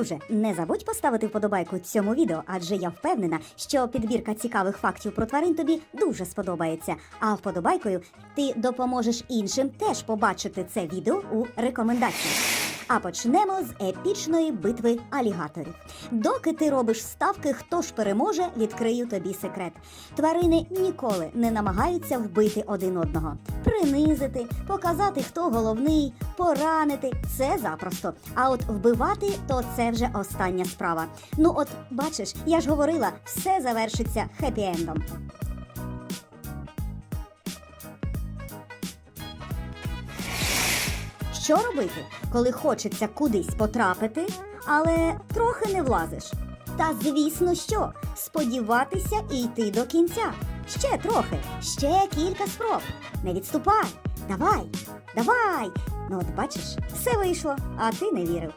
Друже, не забудь поставити вподобайку цьому відео, адже я впевнена, що підбірка цікавих фактів про тварин тобі дуже сподобається. А вподобайкою ти допоможеш іншим теж побачити це відео у рекомендаціях. А почнемо з епічної битви алігаторів. Доки ти робиш ставки, хто ж переможе, відкрию тобі секрет. Тварини ніколи не намагаються вбити один одного, принизити, показати, хто головний, поранити це запросто. А от вбивати то це вже остання справа. Ну от бачиш, я ж говорила, все завершиться хеппі-ендом. Що робити, коли хочеться кудись потрапити, але трохи не влазиш? Та звісно, що сподіватися і йти до кінця. Ще трохи, ще кілька спроб. Не відступай. Давай, давай. Ну от бачиш, все вийшло, а ти не вірив.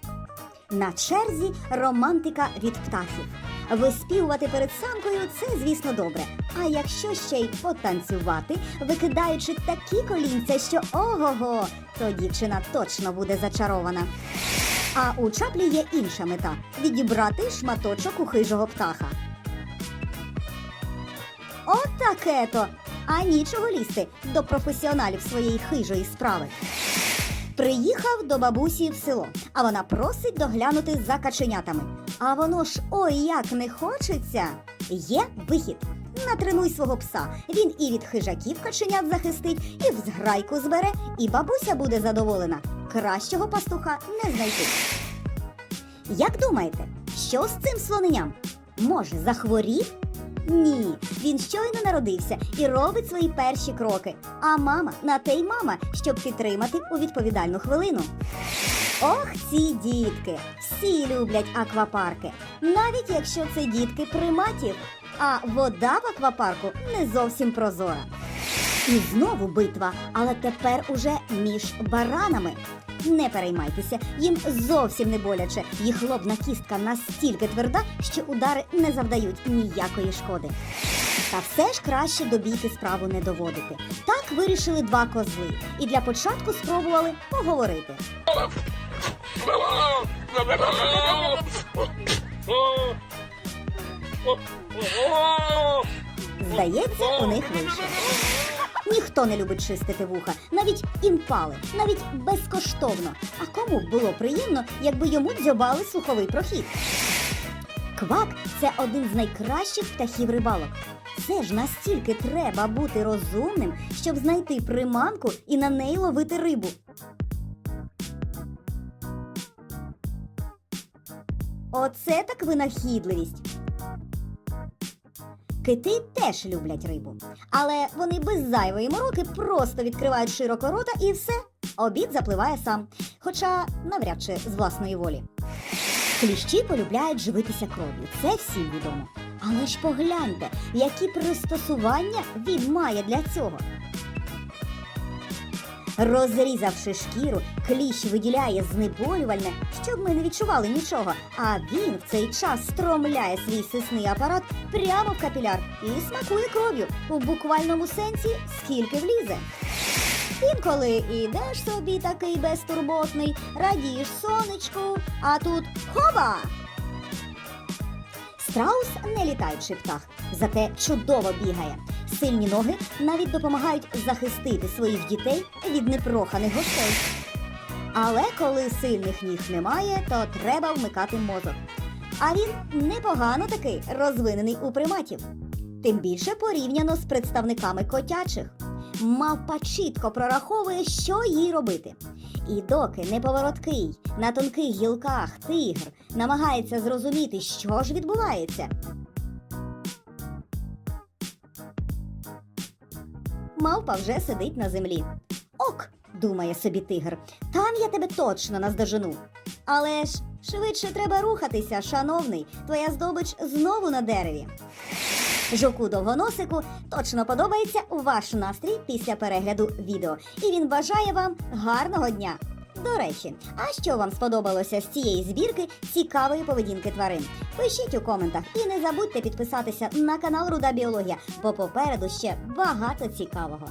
На черзі романтика від птахів. Виспівувати перед самкою це, звісно, добре. А якщо ще й потанцювати, викидаючи такі колінця, що ого-го, то дівчина точно буде зачарована. А у чаплі є інша мета відібрати шматочок у хижого птаха. От то! А нічого лізти до професіоналів своєї хижої справи. Приїхав до бабусі в село, а вона просить доглянути за каченятами. А воно ж ой як не хочеться. Є вихід. Натренуй свого пса. Він і від хижаків каченят захистить, і в зграйку збере, і бабуся буде задоволена. Кращого пастуха не знайти. Як думаєте, що з цим слоненям? Може, захворів? Ні, він щойно народився і робить свої перші кроки. А мама на те й мама, щоб підтримати у відповідальну хвилину. Ох, ці дітки! Всі люблять аквапарки, навіть якщо це дітки приматів, а вода в аквапарку не зовсім прозора. І знову битва, але тепер уже між баранами. Не переймайтеся, їм зовсім не боляче. Їх лобна кістка настільки тверда, що удари не завдають ніякої шкоди. Та все ж краще до бійки справу не доводити. Так вирішили два козли, і для початку спробували поговорити. Здається, у них вийшло. Ніхто не любить чистити вуха, навіть імпали, навіть безкоштовно. А кому б було приємно, якби йому дзьобали слуховий прохід? Квак це один з найкращих птахів рибалок. Це ж настільки треба бути розумним, щоб знайти приманку і на неї ловити рибу. Оце так винахідливість. Кити теж люблять рибу, але вони без зайвої мороки просто відкривають широко рота і все. Обід запливає сам, хоча навряд чи з власної волі. Кліщі полюбляють живитися кров'ю, це всім відомо. Але ж погляньте, які пристосування він має для цього. Розрізавши шкіру, кліщ виділяє знеболювальне, щоб ми не відчували нічого. А він в цей час стромляє свій сисний апарат прямо в капіляр і смакує кров'ю у буквальному сенсі, скільки влізе. Інколи ідеш собі такий безтурботний, радієш сонечку, а тут хоба! Страус не літаючий птах, зате чудово бігає. Сильні ноги навіть допомагають захистити своїх дітей від непроханих гостей. Але коли сильних ніг немає, то треба вмикати мозок. А він непогано таки розвинений у приматів. Тим більше порівняно з представниками котячих. Мавпа чітко прораховує, що їй робити. І доки неповороткий на тонких гілках тигр намагається зрозуміти, що ж відбувається. Мавпа вже сидить на землі. Ок, думає собі тигр, там я тебе точно наздожену. Але ж швидше треба рухатися, шановний, твоя здобич знову на дереві. Жуку довгоносику точно подобається ваш настрій після перегляду відео, і він бажає вам гарного дня. До речі, а що вам сподобалося з цієї збірки цікавої поведінки тварин? Пишіть у коментах і не забудьте підписатися на канал Руда Біологія, бо попереду ще багато цікавого.